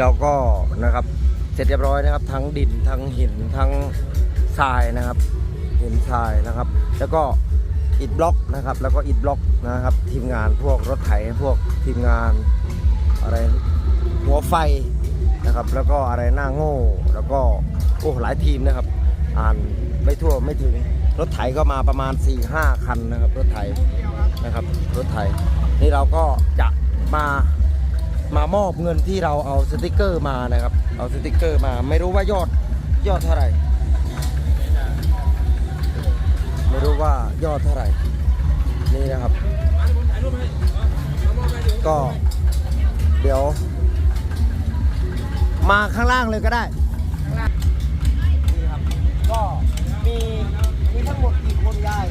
แล้วก็นะครับเสร็จเรียบร้อยนะครับ ทั้งดินทั้งหินทั้งทรายนะครับหินทรายนะครับ แล้วก็อิดบล็อกนะครับ แล้วก็อิดบล็อกนะครับ ทีมงานพวกรถไถพวกทีมงานอะไรหัวไฟนะครับ แล้วก็อะไรหน้าโง่ แล้วก็โอ้หลายทีมนะครับ อ่านไม่ทั่วไม่ถึงรถไถก็มาประมาณ 4-5 คันนะครับ รถไถนะครับ รถไถนี่เราก็จะมา มามอบเงินที่เราเอาสติกเกอร์มานะครับ เอาสติกเกอร์มาไม่รู้ว่ายอดยอดเท่าไหร่ ไม่รู้ว่ายอดเท่าไหร่ นี่นะครับ ก็เดี๋ยว มาข้างล่างเลยก็ได้ก็มีมีทั้งหมดกี่คนยาย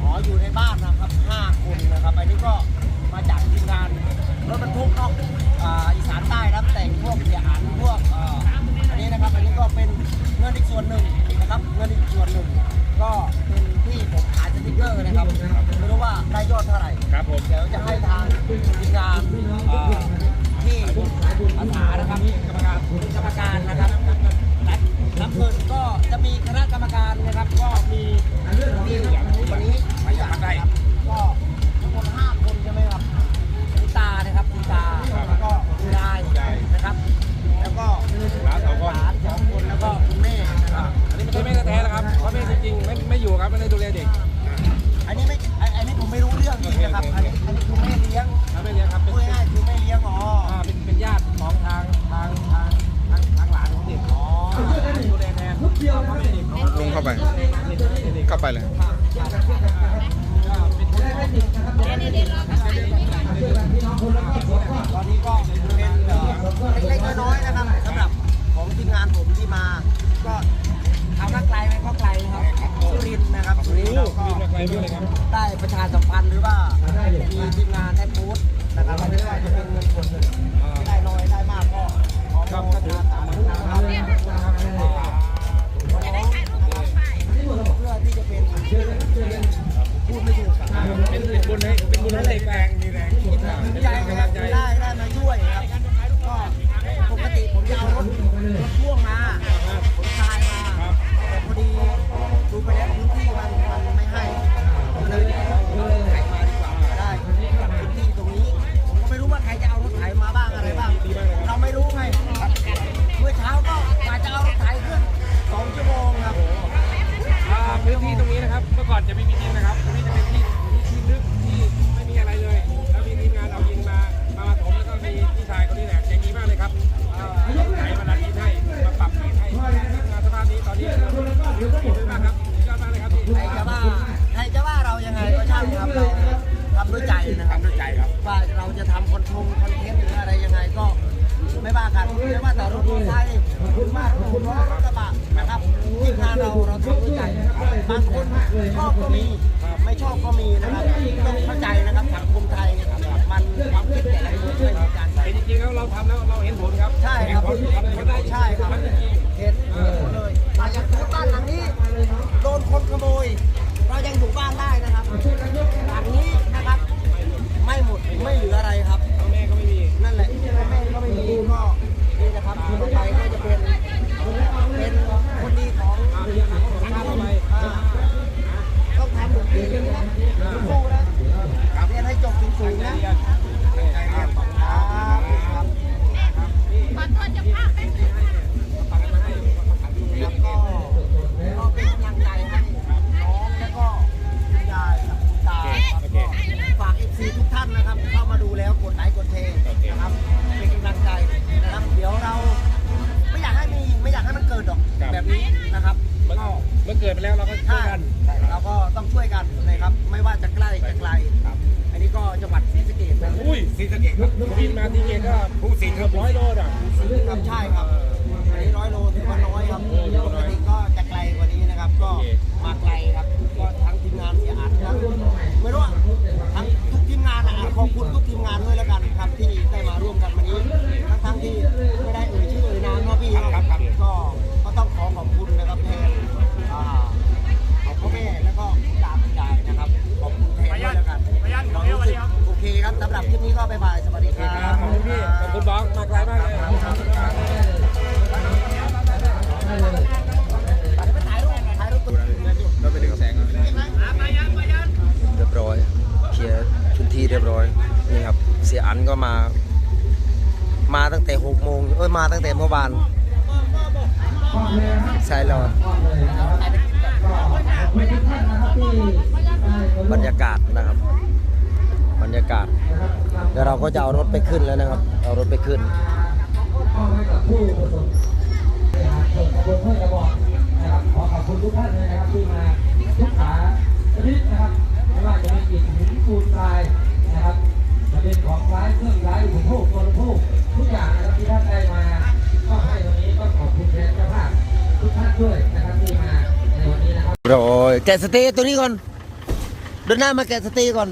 อ๋ออยู่ในบ้านนะครับ 5 คนนะครับอันนี้ก็าจากทีมงานรถบรรทุกนอกอีส สังคมชอบก็มี ไม่ชอบก็มีนะครับต้องเข้าใจนะครับสังคมไทยเนี่ยมันความคิดแต่ละคนไม่เหมือนกันไปจริงๆแล้วเราทำแล้วเราเห็นผลครับใช่ครับผลได้ใช่ครับเห็นผลเลยอาจจะบ้านหลังนี้โดนคนขโมยเรายังอยู่บ้านได้นะครับหลังนี้นะครับไม่หมดไม่ ช่วยกันนะครับ ไม่ว่าจะใกล้จะไกลครับ อันนี้ก็จังหวัดศรีสะเกดนะอุ้ยศรีสะเกดครับบินมาทีเดียก็ผู้สิงครับร้อยโลอะครับใช่ครับอันนี้ร้อยโลถือว่าน้อยครับปกติก็จะไกลกว่านี้นะครับ ก็มาไกลครับก็ทั้งทีมงานเสียอัดนะไม่รู้ว่ งเอ้ยมาตั้งแต่เมื่อวานใช่แล้วบรรยากาศนะครับ บรรยากาศเดี๋ยวเราก็จะเอารถไปขึ้นแล้วนะครับ เอารถไปขึ้นขอขอบคุณทุกท่านเลยนะครับที่มาทุกขาชนิดนะครับไม่ว่าจะเป็นอิฐหินปูนทรายนะครับจะเป็นของร้ายเครื่องร้ายอุปโภคบริ โรยแกะสเต๊ตัวนี้ก่อนเดินหน้ามาแกะสเต๊ก่อน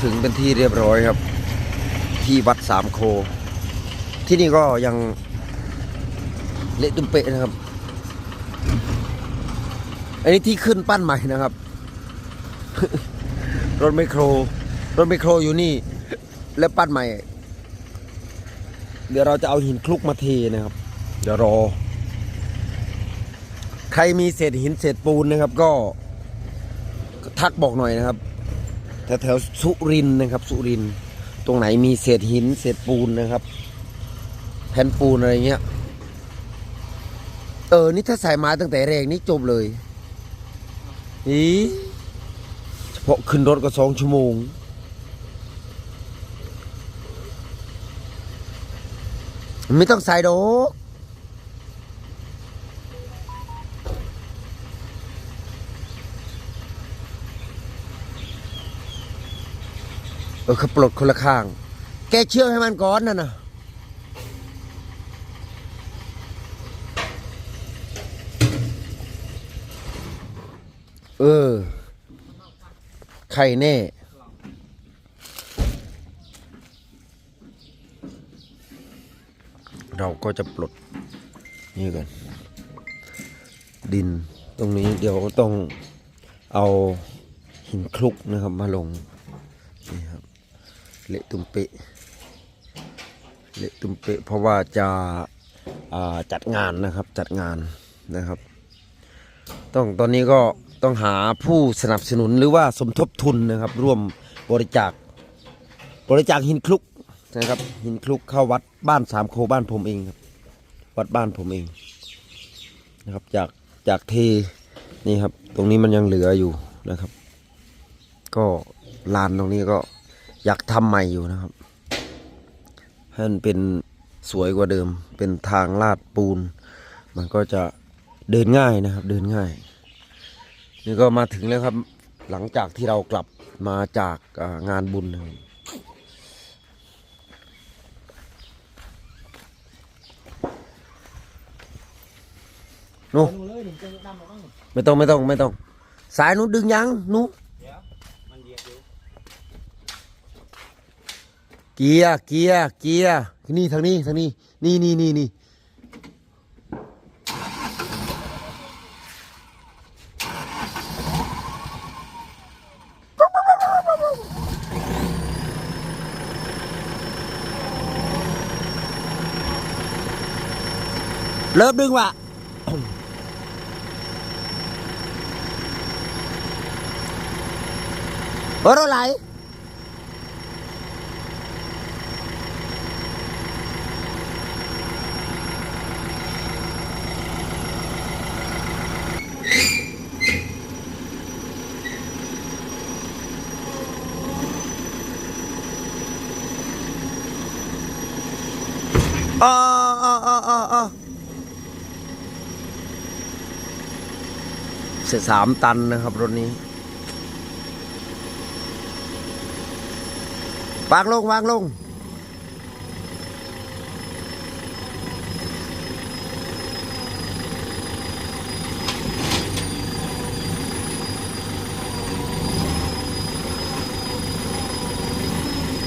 ถึงเป็นที่เรียบร้อยครับ ที่วัดสามโค ที่นี่ก็ยังเละตุ้มเปะนะครับ อันนี้ที่ขึ้นปั้นใหม่นะครับ รถไมโคร รถไมโครอยู่นี่ แล้วปั้นใหม่ เดี๋ยวเราจะเอาหินคลุกมาเทนะครับ เดี๋ยวรอ ใครมีเศษหินเศษปูนนะครับ ก็ทักบอกหน่อยนะครับแถวแถวสุรินนะครับ สุรินตรงไหนมีเศษหินเศษปูนนะครับ แผ่นปูนอะไรเงี้ยเออนี่ถ้าใส่มาตั้งแต่แรกนี่จบเลยอีเฉพาะขึ้นรถก็สองชั่วโมง ไม่ต้องใส่ดอกเออเขาปลดคนละข้าง แกเชื่อให้มันก่อนน่ะนะเออ ใครแน่ เราก็จะปลดนี่กันดินตรงนี้เดี๋ยวต้องเอาหินคลุกนะครับมาลงนี่ครับเละตุ้มเปะเละตุ้มเปะเพราะว่าจะาจัดงานนะครับจัดงานนะครับ ต้องตอนนี้ก็ต้องหาผู้สนับสนุนหรือว่าสมทบทุนนะครับ ร่วมบริจาคบริจาคหินคลุก นะครับหินคลุกเข้าวัดบ้านสามโคบ้านผมเองครับ วัดบ้านผมเองนะครับจากจากเทนี่ครับ ตรงนี้มันยังเหลืออยู่นะครับ ก็ลานตรงนี้ก็อยากทำใหม่อยู่นะครับให้มันเป็นสวยกว่าเดิม เป็นทางลาดปูน มันก็จะเดินง่ายนะครับ เดินง่าย นี่ก็มาถึงแล้วครับหลังจากที่เรากลับมาจากงานบุญนะครับ นูไม่ต้องไม่ต้องไม่ต้อง สายนู้นดึงยังนู้เกียร์เกียร์เกียร์นี่ทางนี้ทางนี้ นี่นี่นี่นี่เริ่มดึงว่ะ เออรถไหลอ๋ออ๋ออ๋ออ๋ออ๋อเสร็จสามตันนะครับรถนี้ วางลงวางลง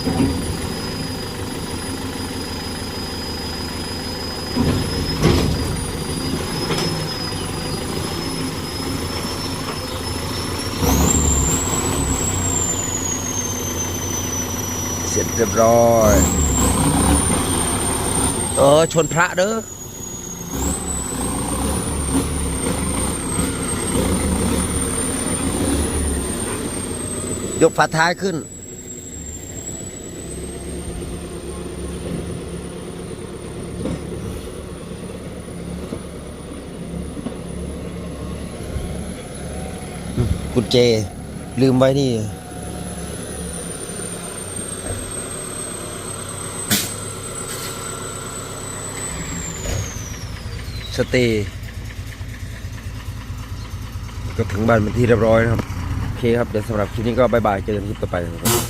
เส เรียบร้อย เออ ชนพระเด้อยกฝาท้ายขึ้น กุญแจลืมไว้นี่ สเตย์ก็ถึงบ้านเป็นที่เรียบร้อยนะครับ โอเคครับ เดี๋ยวสำหรับคลิปนี้ก็บายบาย เจอกันคลิปต่อไปนะครับ